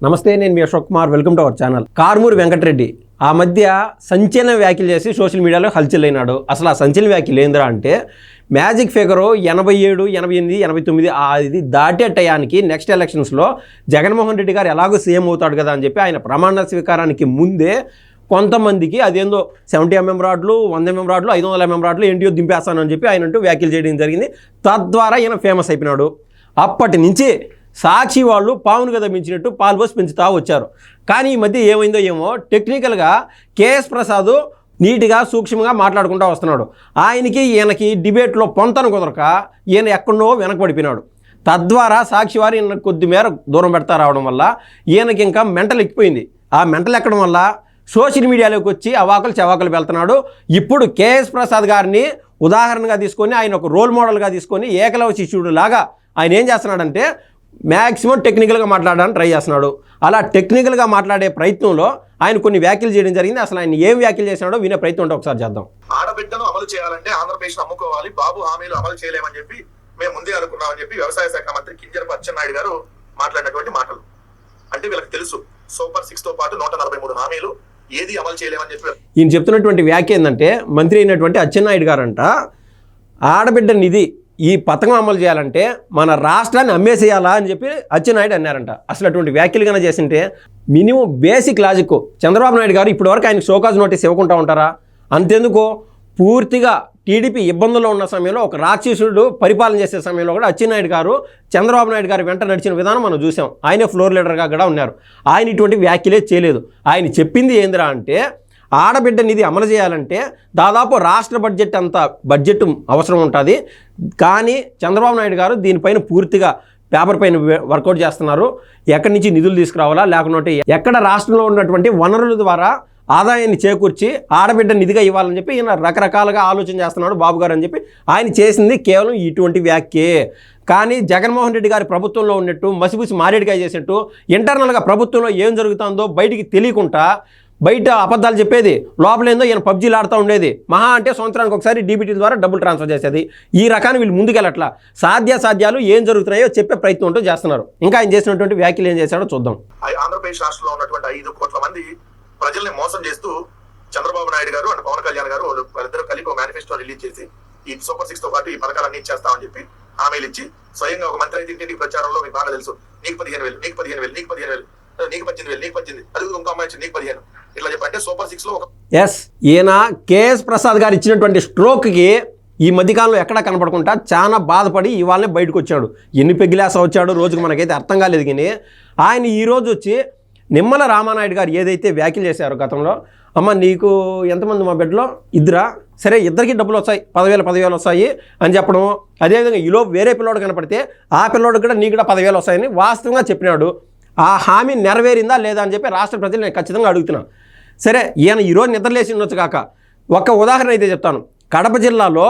నమస్తే నేను మీ Ashok Kumar. Welcome to our channel. Karumuri Venkatareddy. ఆ మధ్య సంచలన వ్యాఖ్యలు చేసి సోషల్ మీడియాలో హల్చల్ అయినాడు. అసలు ఆ సంచలన వ్యాఖ్యలు ఏందిరా అంటే మ్యాజిక్ ఫిగరు ఎనభై ఏడు ఎనభై ఎనిమిది ఎనభై తొమ్మిది ఆ ఇది దాటే టయానికి నెక్స్ట్ ఎలక్షన్స్లో జగన్మోహన్ రెడ్డి గారు ఎలాగో సీఎం అవుతాడు కదా అని చెప్పి ఆయన ప్రమాణ స్వీకారానికి ముందే కొంతమందికి అదేందో సెవెంటీ ఎంఎం రాడ్లు వంద ఎంఎం రాడ్లు ఐదు వందల ఎంఎం రాడ్లు ఎన్టీఓ దింపేస్తానని చెప్పి ఆయన అంటూ వ్యాఖ్యలు చేయడం జరిగింది. తద్వారా ఈయన ఫేమస్ అయిపోయినాడు. అప్పటి నుంచి సాక్షి వాళ్ళు పావును కదా పెంచినట్టు పాలు పోసి పెంచుతూ వచ్చారు. కానీ ఈ మధ్య ఏమైందో ఏమో టెక్నికల్గా కేఎస్ ప్రసాద్ నీట్గా సూక్ష్మంగా మాట్లాడుకుంటూ వస్తున్నాడు. ఆయనకి ఈయనకి డిబేట్లో పొంతను కుదరక ఈయన ఎక్కడో వెనకబడిపోయినాడు. తద్వారా సాక్షి వారు ఈయన కొద్ది మేర దూరం పెడతా రావడం వల్ల ఈయనకి ఇంకా మెంటల్ ఎక్కిపోయింది. ఆ మెంటల్ ఎక్కడం వల్ల సోషల్ మీడియాలోకి వచ్చి అవాకులు చవాకలు వెళ్తున్నాడు. ఇప్పుడు కేఎస్ ప్రసాద్ గారిని ఉదాహరణగా తీసుకొని ఆయన ఒక రోల్ మోడల్గా తీసుకొని ఏకలవ శిష్యుడు లాగా ఆయన ఏం చేస్తున్నాడంటే మ్యాక్సిమం టెక్నికల్గా మాట్లాడడానికి ట్రై చేస్తున్నాడు. అలా టెక్నికల్గా మాట్లాడే ప్రయత్నంలో ఆయన కొన్ని వ్యాఖ్యలు చేయడం జరిగింది. అసలు ఆయన ఏం వ్యాఖ్యలు చేసినాడో వినే ప్రయత్నం ఉంటే ఒకసారి చేద్దాం. ఆడబిడ్డను అమలు చేయాలంటే ఆంధ్రప్రదేశ్ అమ్ముకోవాలి. బాబు హామీలు అమలు చేయలేమని చెప్పి మేము ముందే అనుకున్నామని చెప్పి వ్యవసాయ శాఖ మంత్రి కింజరపు అచ్చెన్నాయుడు గారు మాట్లాడినటువంటి మాటలు. అంటే వీళ్ళకి తెలుసు. సూపర్ సిక్స్తో పాటు నూట నలభై మూడు హామీలు. ఏది అమలు చేయలేమని చెప్పి ఈయన చెప్తున్నటువంటి వ్యాఖ్య ఏంటంటే మంత్రి అయినటువంటి అచ్చెన్నాయుడు గారంట ఆడబిడ్డ నిధి ఈ పథకం అమలు చేయాలంటే మన రాష్ట్రాన్ని అమ్మేసేయాలా అని చెప్పి అచ్చెన్నాయుడు అన్నారంట. అసలు అటువంటి వ్యాఖ్యలు కన్నా చేసింటే minimum basic logic Chandrababu Naidu garu ఇప్పటివరకు ఆయన షోకాజ్ నోటీస్ ఇవ్వకుండా ఉంటారా? అంతెందుకు పూర్తిగా టీడీపీ ఇబ్బందుల్లో ఉన్న సమయంలో ఒక రాక్షసుడు పరిపాలన చేసే సమయంలో కూడా అచ్చెన్నాయుడు గారు చంద్రబాబు నాయుడు గారు వెంట నడిచిన విధానం మనం చూసాం. ఆయనే ఫ్లోర్ లీడర్గా కూడా ఉన్నారు. ఆయన ఇటువంటి వ్యాఖ్యలే చేయలేదు. ఆయన చెప్పింది ఏందిరా అంటే ఆడబిడ్డ నిధి అమలు చేయాలంటే దాదాపు రాష్ట్ర బడ్జెట్ అంత బడ్జెట్ అవసరం ఉంటుంది. కానీ చంద్రబాబు నాయుడు గారు దీనిపైన పూర్తిగా పేపర్ పైన వర్కౌట్ చేస్తున్నారు. ఎక్కడి నుంచి నిధులు తీసుకురావాలా లేకుంటే ఎక్కడ రాష్ట్రంలో ఉన్నటువంటి వనరుల ద్వారా ఆదాయాన్ని చేకూర్చి ఆడబిడ్డ నిధిగా ఇవ్వాలని చెప్పి ఈయన రకరకాలుగా ఆలోచన చేస్తున్నాడు బాబు గారు అని చెప్పి ఆయన చేసింది కేవలం ఇటువంటి వ్యాఖ్యే. కానీ జగన్మోహన్ రెడ్డి గారి ప్రభుత్వంలో ఉన్నట్టు మసిబుసి మారేడుగా చేసినట్టు ఇంటర్నల్గా ప్రభుత్వంలో ఏం జరుగుతుందో బయటికి తెలియకుండా బయట అబద్ధాలు చెప్పేది లోపలేందో ఈయన పబ్జీలు ఆడుతూ ఉండేది. మహా అంటే సంవత్సరానికి ఒకసారి డీబీటీ ద్వారా డబ్బులు ట్రాన్స్ఫర్ చేసేది. ఈ రకాన్ని వీళ్ళు ముందుకెళ్ళట్లా. సాధ్యాసాధ్యాలు ఏం జరుగుతున్నాయో చెప్పే ప్రయత్నం ఉంటూ చేస్తున్నారు. ఇంకా ఆయన చేసినటువంటి వ్యాఖ్యలు ఏం చేశాడో చూద్దాం. ఆంధ్రప్రదేశ్ రాష్ట్రంలో ఉన్నటువంటి ఐదు కోట్ల మంది ప్రజల్ని మోసం చేస్తూ చంద్రబాబు నాయుడు గారు అండ్ పవన్ కళ్యాణ్ గారు వాళ్ళు- వాళ్ళిద్దరూ కలిపి ఒక మేనిఫెస్టో రిలీజ్ చేసి ఈ సూపర్ సిక్స్తో పాటు ఈ పథకాలన్నీ ఇచ్చేస్తామని చెప్పి హామీలు ఇచ్చి స్వయంగా ఒక మంత్రి అయితే ఇంటింటికి ప్రచారంలో మీకు బాగా తెలుసు. నీకు పదిహేను వేలు నీకు పదిహేను వేలు నీకు పదిహేను వేలు నీకు పద్దెనిమిది వేలు నీకు పద్దెనిమిది అది ఇంకో అమ్మాయి నీకు పదిహేను. ఇట్లా చెప్పంటే సూపర్ సిక్స్లో ఎస్ ఈయన కేఎస్ ప్రసాద్ గారు ఇచ్చినటువంటి స్ట్రోక్కి ఈ మధ్యకాలంలో ఎక్కడా కనపడకుండా చాలా బాధపడి ఇవాళనే బయటకు వచ్చాడు. ఎన్ని పెగ్గిలాస వచ్చాడో రోజుకు మనకైతే అర్థం కాలేదు కానీ ఆయన ఈ రోజు వచ్చి నిమ్మల రామానాయుడు గారు ఏదైతే వ్యాఖ్యలు చేశారో గతంలో అమ్మ నీకు ఎంతమంది మా బిడ్డలో? ఇద్దరా? సరే ఇద్దరికి డబ్బులు వస్తాయి. పదివేలు పదివేలు వస్తాయి అని చెప్పడం అదేవిధంగా ఈలో వేరే పిల్లోడు కనపడితే ఆ పిల్లోడు కూడా నీకు కూడా పదివేలు వస్తాయని వాస్తవంగా చెప్పినాడు. ఆ హామీ నెరవేరిందా లేదా అని చెప్పి రాష్ట్ర ప్రజలు నేను ఖచ్చితంగా అడుగుతున్నాను సరే ఈయన ఈరోజు నిద్రలేసి ఉండొచ్చు కాక. ఒక ఉదాహరణ అయితే చెప్తాను. కడప జిల్లాలో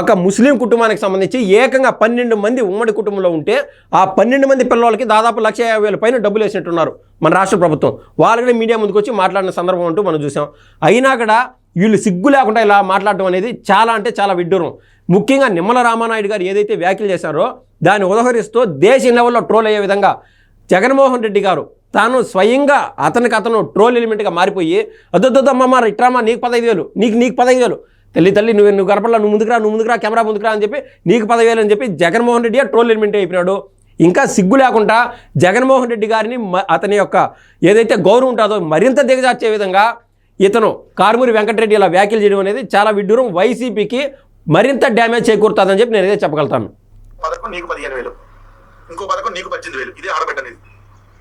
ఒక ముస్లిం కుటుంబానికి సంబంధించి ఏకంగా పన్నెండు మంది ఉమ్మడి కుటుంబంలో ఉంటే ఆ పన్నెండు మంది పిల్లలకి దాదాపు లక్ష యాభై వేల పైన డబ్బులు వేసినట్టున్నారు మన రాష్ట్ర ప్రభుత్వం. వాళ్ళు కూడా మీడియా ముందుకు వచ్చి మాట్లాడిన సందర్భం అంటూ మనం చూసాం. అయినా కూడా వీళ్ళు సిగ్గు లేకుండా ఇలా మాట్లాడటం అనేది చాలా అంటే చాలా విడ్డూరం. ముఖ్యంగా నిమ్మల రామానాయుడు గారు ఏదైతే వ్యాఖ్యలు చేశారో దాన్ని ఉదహరిస్తూ దేశ లెవెల్లో ట్రోల్ అయ్యే విధంగా జగన్మోహన్ రెడ్డి గారు తాను స్వయంగా అతనికి అతను ట్రోల్ ఎలిమెంట్గా మారిపోయి అద్దొద్దమ్మమ్మ ఇట్రామా నీకు పదహైదు వేలు నీకు నీకు పదహైదు వేలు. తల్లి తల్లి నువ్వు నువ్వు గడపడలా నువ్వు ముందుకురా నువ్వు ముందుకురా కెమెరా ముందుకురా అని చెప్పి నీకు పదవేలు అని చెప్పి జగన్మోహన్ రెడ్డి ట్రోల్ ఎలిమెంట్ అయిపోయినాడు. ఇంకా సిగ్గు లేకుండా జగన్మోహన్ రెడ్డి గారిని మ- అతని యొక్క ఏదైతే గౌరవం ఉంటుందో మరింత దిగజార్చే విధంగా ఇతను కారుమూరి వెంకటరెడ్డి ఇలా వ్యాఖ్యలు చేయడం అనేది చాలా విడ్డూరం. వైసీపీకి మరింత డ్యామేజ్ చేకూరుతుందని చెప్పి నేను ఇదే చెప్పగలుగుతాను. పదకొండు నీకు పదిహేను వేలు. ఇంకో పథకం నీకు పద్దెనిమిది వేలు. ఇది ఆడబిడ్డ అనేది.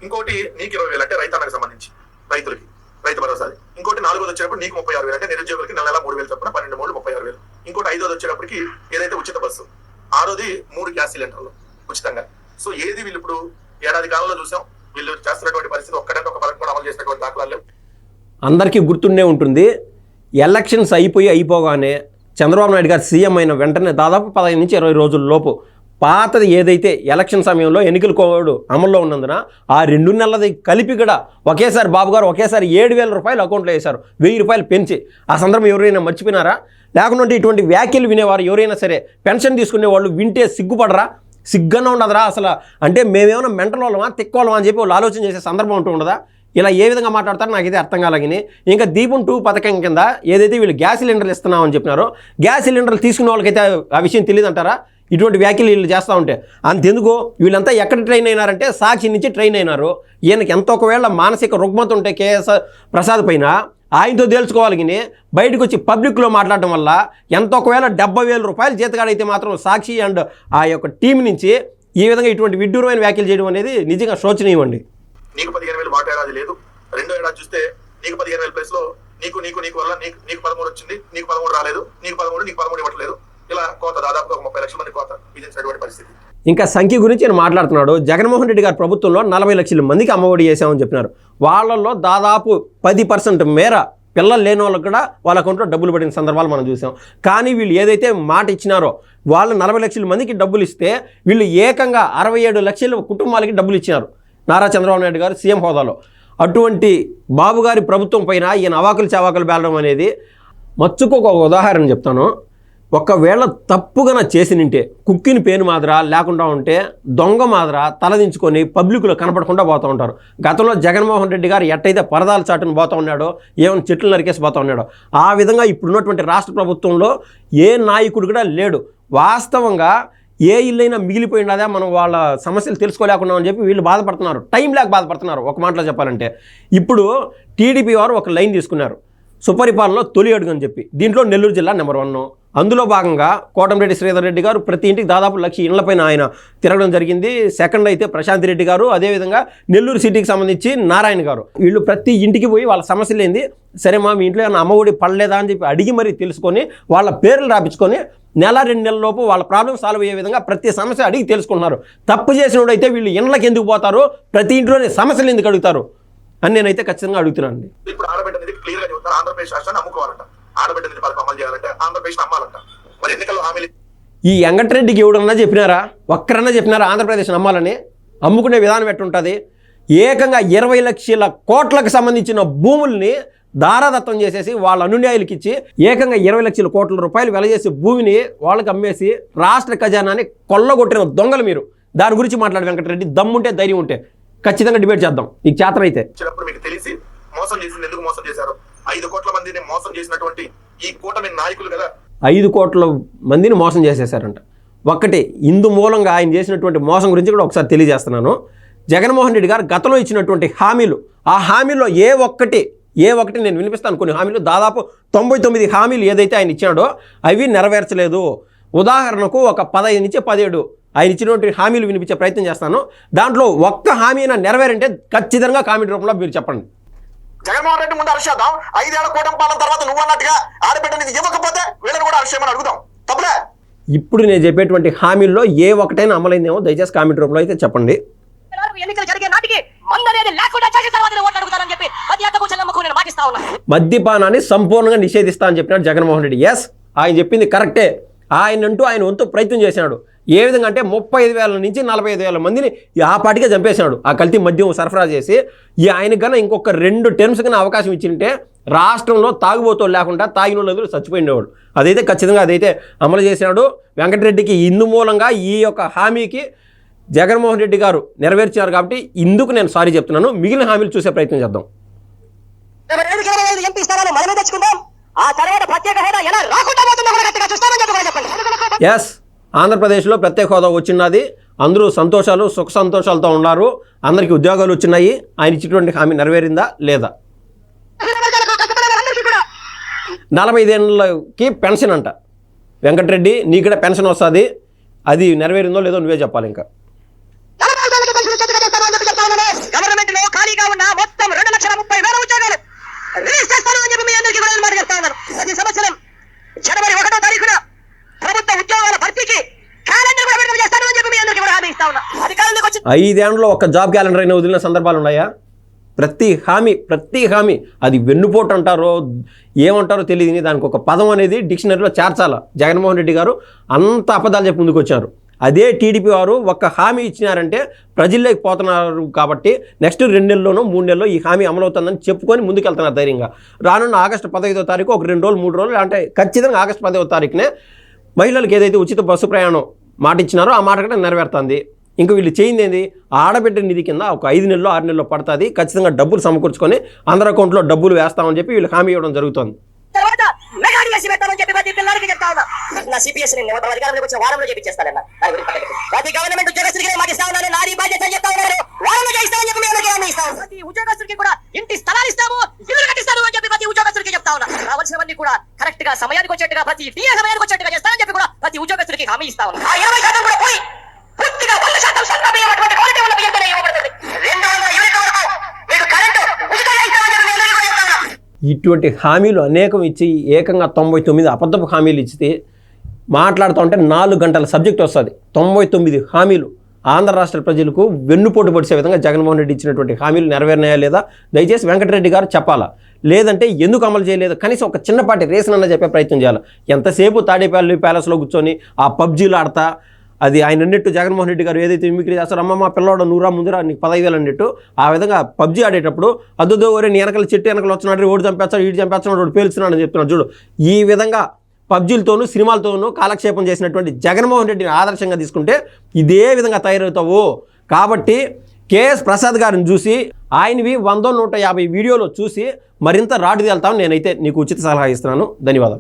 ఇంకోటి నీకు ఇరవై వేలు అంటే రైతాంగానికి సంబంధించి రైతులకి రైతు భరోసాది. ఇంకోటి నాలుగోది వచ్చేటప్పుడు నీకు ముప్పై ఆరు వేలు అంటే నిరుద్యోగులకి నెల నెల మూడు వేలు చొప్పున పన్నెండు మూడు ముప్పై ఆరు వేలు. ఇంకోటి ఐదోది వచ్చేటప్పటికి ఏదైతే ఉచిత బస్సు ఆరోది మూడు గ్యాస్ సిలిండర్లు ఉచితంగా. సో ఏది వీళ్ళు ఇప్పుడు ఏడాది కాలంలో చూసాం వీళ్ళు చేస్తున్నటువంటి పరిస్థితి ఒక్కడంటే ఒక పథకం కూడా అమలు చేసినటువంటి దాఖలాలు అందరికీ గుర్తుండే ఉంటుంది ఎలక్షన్స్ అయిపోయి అయిపోగానే చంద్రబాబు నాయుడు గారు సీఎం అయిన వెంటనే దాదాపు పదహైదు నుంచి ఇరవై రోజుల లోపు పాతది ఏదైతే ఎలక్షన్ సమయంలో ఎన్నికల కోడ్ అమల్లో ఉన్నందున ఆ రెండు నెలలది కలిపి కూడా ఒకేసారి బాబు గారు ఒకేసారి ఏడు వేల రూపాయలు అకౌంట్లో వేశారు. వెయ్యి రూపాయలు పెంచి. ఆ సందర్భం ఎవరైనా మర్చిపోయినారా? లేకుంటే ఇటువంటి వ్యాఖ్యలు వినేవారు ఎవరైనా సరే పెన్షన్ తీసుకునే వాళ్ళు వింటే సిగ్గుపడరా? సిగ్గన్నా ఉండదురా అసలు. అంటే మేమేమైనా మెంటల్ వాళ్ళమా తిక్కోళ్ళమా అని చెప్పి వాళ్ళు ఆలోచన చేసే సందర్భం ఉంటూ ఉండదా? ఇలా ఏ విధంగా మాట్లాడతారో నాకైతే అర్థం కాలగని. ఇంకా దీపం టూ పథకం కింద ఏదైతే వీళ్ళు గ్యాస్ సిలిండర్లు ఇస్తున్నామని చెప్పినారో గ్యాస్ సిలిండర్లు తీసుకున్న వాళ్ళకైతే ఆ విషయం తెలియదు అంటారా ఇటువంటి వ్యాఖ్యలు వీళ్ళు చేస్తూ ఉంటే. అంతెందుకు? వీళ్ళంతా ఎక్కడ ట్రైన్ అయినారంటే సాక్షి నుంచి ట్రైన్ అయినారు. ఈయనకి ఎంత ఒకవేళ మానసిక రుగ్మత ఉంటే కేఎస్ ప్రసాద్ పైన ఆయనతో తేల్చుకోవాలని బయటకు వచ్చి పబ్లిక్లో మాట్లాడటం వల్ల ఎంత ఒకవేళ డెబ్బై వేల రూపాయలు జీతగాడైతే మాత్రం సాక్షి అండ్ ఆ యొక్క టీం నుంచి ఈ విధంగా ఇటువంటి విడ్డూరమైన వ్యాఖ్యలు చేయడం అనేది నిజంగా శోచనీయం అండి నీకు పదిహేను వేలు మాట లేదు. రెండో ఏడాది చూస్తే నీకు పదిహేను వేల ప్లేస్లో నీకు నీకు నీకు వల్ల నీకు నీకు పదమూడు వచ్చింది నీకు పదమూడు రాలేదు నీకు పదమూడు నీకు పదమూడు ఇవ్వట్లేదు. ఇలా కోత దాదాపుగా ముప్పై లక్షల మంది కోత విధించినటువంటి పరిస్థితి. ఇంకా సంఖ్య గురించి నేను మాట్లాడుతున్నాడు. జగన్మోహన్ రెడ్డి గారి ప్రభుత్వంలో నలభై లక్షల మందికి అమ్మఒడి చేశామని చెప్పినారు. వాళ్ళల్లో దాదాపు పది పర్సెంట్ మేర పిల్లలు లేని వాళ్ళకి కూడా వాళ్ళ అకౌంట్లో డబ్బులు పడిన సందర్భాలు మనం చూసాం. కానీ వీళ్ళు ఏదైతే మాట ఇచ్చినారో వాళ్ళు నలభై లక్షల మందికి డబ్బులు ఇస్తే వీళ్ళు ఏకంగా అరవై ఏడు లక్షల కుటుంబాలకి డబ్బులు ఇచ్చినారు. నారా చంద్రబాబు నాయుడు గారు సీఎం హోదాలో. అటువంటి బాబు గారి ప్రభుత్వం పైన ఈయన అవాకులు చవాకులు బేలడం అనేది మచ్చుకు ఒక ఉదాహరణ చెప్తాను. ఒకవేళ తప్పుగా చేసినింటే కుక్కిని పేను మాదిరా లేకుండా ఉంటే దొంగ మాదిరా తలదించుకొని పబ్లిక్లో కనపడకుండా పోతూ ఉంటారు. గతంలో జగన్మోహన్ రెడ్డి గారు ఎట్టయితే పరదాల చాటును పోతూ ఉన్నాడో ఏమైనా చెట్లు నరికేసి పోతూ ఉన్నాడో ఆ విధంగా ఇప్పుడున్నటువంటి రాష్ట్ర ప్రభుత్వంలో ఏ నాయకుడు కూడా లేడు. వాస్తవంగా ఏ ఇల్లైనా మిగిలిపోయినదా మనం వాళ్ళ సమస్యలు తెలుసుకోలేకుండా అని చెప్పి వీళ్ళు బాధపడుతున్నారు. టైం లేక బాధపడుతున్నారు ఒక మాటలో చెప్పాలంటే. ఇప్పుడు టీడీపీ వారు ఒక లైన్ తీసుకున్నారు. సుపరిపాలనలో తొలి అడుగు అని చెప్పి. దీంట్లో నెల్లూరు జిల్లా నెంబర్ వన్. అందులో భాగంగా కోటంరెడ్డి శ్రీధర్ రెడ్డి గారు ప్రతి ఇంటికి దాదాపు లక్ష ఇళ్ళపైన ఆయన తిరగడం జరిగింది. సెకండ్ అయితే ప్రశాంత్ రెడ్డి గారు అదేవిధంగా నెల్లూరు సిటీకి సంబంధించి నారాయణ గారు. వీళ్ళు ప్రతి ఇంటికి పోయి వాళ్ళ సమస్యలు ఏంది? సరే మా మీ ఇంట్లో ఏమైనా అమ్మఒడి పడలేదా అని చెప్పి అడిగి మరీ తెలుసుకొని వాళ్ళ పేర్లు రాపించుకొని నెల రెండు నెలల లోపు వాళ్ళ ప్రాబ్లం సాల్వ్ అయ్యే విధంగా ప్రతి సమస్య అడిగి తెలుసుకుంటున్నారు. తప్పు చేసినోడైతే వీళ్ళు ఇండ్లకి ఎందుకు పోతారు? ప్రతి ఇంట్లోనే సమస్యలు ఎందుకు అడుగుతారు? అని నేనైతే ఖచ్చితంగా అడుగుతున్నాను అండి ఆంధ్రప్రదేశ్ అమ్మాలంట మరి ఎన్నికల్లో హామీలు ఈ వెంకటరెడ్డికి ఎవడన్నా చెప్పినారా? ఒక్కరన్నా చెప్పినారా ఆంధ్రప్రదేశ్ నమ్మాలని? అమ్ముకునే విధానం ఎట్టుంటుంది? ఏకంగా ఇరవై లక్షల కోట్లకు సంబంధించిన భూముల్ని దారాదత్తం చేసేసి వాళ్ళ అనున్యాయులకి ఇచ్చి ఏకంగా ఇరవై లక్షల కోట్ల రూపాయలు వెల చేసి భూమిని వాళ్ళకి అమ్మేసి రాష్ట్ర ఖజానాని కొల్లగొట్టిన దొంగలు మీరు. దాని గురించి మాట్లాడు వెంకటరెడ్డి. దమ్ముంటే ధైర్యం ఉంటే. ఖచ్చితంగా డిబేట్ చేద్దాం. నీకు చేతనైతే. మీకు తెలిసి మోసం చేసింది ఎందుకు మోసం చేశారు? ఐదు కోట్ల మందిని మోసం చేసినటువంటి ఈ కూటమి నాయకులు కదా. ఐదు కోట్ల మందిని మోసం చేసేసారంట ఒక్కటి ఇందు మూలంగా ఆయన చేసినటువంటి మోసం గురించి కూడా ఒకసారి తెలియజేస్తున్నాను. జగన్మోహన్ రెడ్డి గారు గతంలో ఇచ్చినటువంటి హామీలు ఆ హామీల్లో ఏ ఒక్కటి ఏ ఒక్కటి నేను వినిపిస్తాను. కొన్ని హామీలు దాదాపు తొంభై తొమ్మిది హామీలు ఏదైతే ఆయన ఇచ్చాడో అవి నెరవేర్చలేదు. ఉదాహరణకు ఒక పదహైదు నుంచి పదిహేడు ఆయన ఇచ్చినటువంటి హామీలు వినిపించే ప్రయత్నం చేస్తాను. దాంట్లో ఒక్క హామీ అయినా నెరవేరంటే ఖచ్చితంగా కామెంట్ రూపంలో మీరు చెప్పండి. జగన్మోహన్ రెడ్డి ముందు అరిచేద్దాం. ఐదేళ్ళ కూటమి పాలన తర్వాత నువ్వు అన్నట్టుగా ఆడబిడ్డ అనేది ఇవ్వకపోతే వీళ్ళని కూడా అరిచేయమని అడుగుదాం. తప్పులే? ఇప్పుడు నేను చెప్పేటువంటి హామీల్లో ఏ ఒక్కటైనా అమలైందేమో దయచేసి కామెంట్ రూపంలో అయితే చెప్పండి. ఎన్నికలు జరిగే నాటికి లేకుండా చేసిన తర్వాత ఓట్లు అడుగుతారని చెప్పి అక్కకు చెల్లమ్మకు నేను మాటిస్తా ఉన్నా. మద్యపానాన్ని సంపూర్ణంగా నిషేధిస్తా అని చెప్పినాడు జగన్మోహన్ రెడ్డి. ఎస్ ఆయన చెప్పింది కరెక్టే ఆయన అంటూ ఆయన వంతు ప్రయత్నం చేశాడు ఏ విధంగా అంటే ముప్పై ఐదు వేల నుంచి నలభై ఐదు వేల మందిని ఆ పాటిగా చంపేశాడు. ఆ కల్తీ మద్యం సరఫరా చేసి ఈ ఆయన కన్నా ఇంకొక రెండు టర్మ్స్ కన్నా అవకాశం ఇచ్చింటే రాష్ట్రంలో తాగుబోతోడు లేకుండా తాగిన వాళ్ళు చచ్చిపోయినవాడు అదైతే ఖచ్చితంగా అదైతే అమలు చేశాడు. వెంకటరెడ్డికి ఇందు మూలంగా ఈ యొక్క హామీకి జగన్మోహన్ రెడ్డి గారు నెరవేర్చారు కాబట్టి ఇందుకు నేను సారీ చెప్తున్నాను. మిగిలిన హామీలు చూసే ప్రయత్నం చేద్దాం. ఎస్ ఆంధ్రప్రదేశ్లో ప్రత్యేక హోదా వచ్చినది. అందరూ సంతోషాలు సుఖ సంతోషాలతో ఉన్నారు. అందరికీ ఉద్యోగాలు వచ్చినాయి. ఆయన ఇచ్చినటువంటి హామీ నెరవేరిందా? లేదా? కూడా నలభై ఐదేళ్ళకి పెన్షన్ అంట. వెంకటరెడ్డి నీ కూడా పెన్షన్ వస్తుంది. అది నెరవేరిందో లేదో నువ్వే చెప్పాలి ఇంకా నలభై ఐదేళ్ళకి పెన్షన్ ఉచితంగా చేస్తామని చెప్పి చెప్తా ఉన్నాను. గవర్నమెంట్లో ఖాళీగా ఉన్న మొత్తం రెండు లక్షల ముప్పై వేల ఉద్యోగాలు రిలీజ్ చేస్తానని చెప్పి మీ అందరికీ కూడా నేను మాట చెప్తా ఉన్నాను ప్రతి సంవత్సరం జనవరి ఒకటో తారీఖున ప్రభుత్వ ఉద్యోగాల భర్తీకి క్యాలెండర్ కూడా విడుదల చేస్తానని చెప్పి మీ అందరికీ కూడా హామీ ఇస్తా ఉన్నా అధికారంలోకి వచ్చి ఐదేళ్ళలో ఒక జాబ్ క్యాలెండర్ అయినా వదిలిన సందర్భాలు ఉన్నాయా? ప్రతి హామీ ప్రతి హామీ అది వెన్నుపోటు అంటారో ఏమంటారో తెలియదు. దానికి ఒక పదం అనేది డిక్షనరీలో చేర్చాల. జగన్మోహన్ రెడ్డి గారు అంత అపదాలు చెప్పి ముందుకొచ్చారు అదే టీడీపీ వారు ఒక హామీ ఇచ్చినారంటే ప్రజల్లోకి పోతున్నారు కాబట్టి నెక్స్ట్ రెండు నెలల్లోనో మూడు నెలల్లో ఈ హామీ అమలవుతుందని చెప్పుకొని ముందుకెళ్తున్నారు ధైర్యంగా. రానున్న ఆగస్టు పదహైదో తారీఖు ఒక రెండు రోజులు మూడు రోజులు అంటే ఖచ్చితంగా ఆగస్టు పదహైదో తారీఖునే మహిళలకు ఏదైతే ఉచిత బస్సు ప్రయాణం మాట ఇచ్చినారో ఆ మాట కూడా నెరవేరుతుంది. ఇంకా వీళ్ళు చేయింది ఏంది? ఆడబిడ్డ నిధి కింద ఒక ఐదు నెలలో ఆరు నెలలో పడుతుంది ఖచ్చితంగా డబ్బులు సమకూర్చుకొని అందరి అకౌంట్లో డబ్బులు వేస్తామని చెప్పి వీళ్ళు హామీ ఇవ్వడం జరుగుతుంది. తర్వాత పిల్లలకి చెప్తా వారంలో ప్రతి గవర్నమెంట్ ఉద్యోగస్తులకి ప్రతి కూడా ఇంటి స్థలాలు ఇస్తాము ఇల్లు కట్టిస్తాము అని చెప్పి ప్రతి ఉద్యోగస్తులకి చెప్తా ఉన్నా. కూడా కరెక్ట్గా సమయానికి వచ్చేట్టుగా ప్రతి సమయానికి వచ్చేట్టుగా చేస్తానని చెప్పి కూడా ప్రతి ఉద్యోగస్తులకి హామీ ఇస్తా ఉన్నా. ఇరవై శాతం కూడా పోయి పూర్తిగా వంద శాతం సన్న బియ్యం అటువంటి క్వాలిటీ ఉన్న బియ్యంతోనే ఇవ్వబడుతుంది రెండు వందల యూనిట్ల వరకు మీకు కరెంటు ఉచితంగా ఇస్తామని చెప్పి మీ అందరికీ కూడా చెప్తా ఉన్నా ఇటువంటి హామీలు అనేకం ఇచ్చి ఏకంగా తొంభై తొమ్మిది అబద్ధపు హామీలు ఇచ్చితే మాట్లాడుతూ ఉంటే నాలుగు గంటల సబ్జెక్ట్ వస్తుంది. తొంభై తొమ్మిది హామీలు ఆంధ్ర రాష్ట్ర ప్రజలకు వెన్నుపోటు పొడిచే విధంగా జగన్మోహన్ రెడ్డి ఇచ్చినటువంటి హామీలు నెరవేరినాయా లేదా? దయచేసి వెంకటరెడ్డి గారు చెప్పాలా? లేదంటే ఎందుకు అమలు చేయలేదు? కనీసం ఒక చిన్నపాటి రీజన్ అన్న చెప్పే ప్రయత్నం చేయాలి? ఎంతసేపు తాడేపల్లి ప్యాలెస్లో కూర్చొని ఆ పబ్జీలు ఆడతా అది ఆయన అన్నట్టు జగన్మోహన్ రెడ్డి గారు ఏదైతే మిమిక్రీ చేస్తారో అమ్మ మా పిల్లవాడు నూరా ముందురా నీకు పదహైదు వేలు అన్నట్టు ఆ విధంగా పబ్జీ ఆడేటప్పుడు అద్దుదో ఒరే నీ వెనకాల చెట్టు వెనకలు వచ్చినాడు ఓడి చంపేస్తాడు ఈడు చంపేస్తున్నాడు వాడు పేలుస్తున్నాడు అని చెప్తున్నాడు. చూడు ఈ విధంగా పబ్జీలతోనూ సినిమాలతోనూ కాలక్షేపం చేసినటువంటి జగన్మోహన్ రెడ్డిని ఆదర్శంగా తీసుకుంటే ఇదే విధంగా తయారవుతావు. కాబట్టి కేఎస్ ప్రసాద్ గారిని చూసి ఆయనవి వందో నూట యాభై వీడియోలో చూసి మరింత రాటు తేలుతామని నేనైతే నీకు ఉచిత సలహా ఇస్తున్నాను. ధన్యవాదాలు.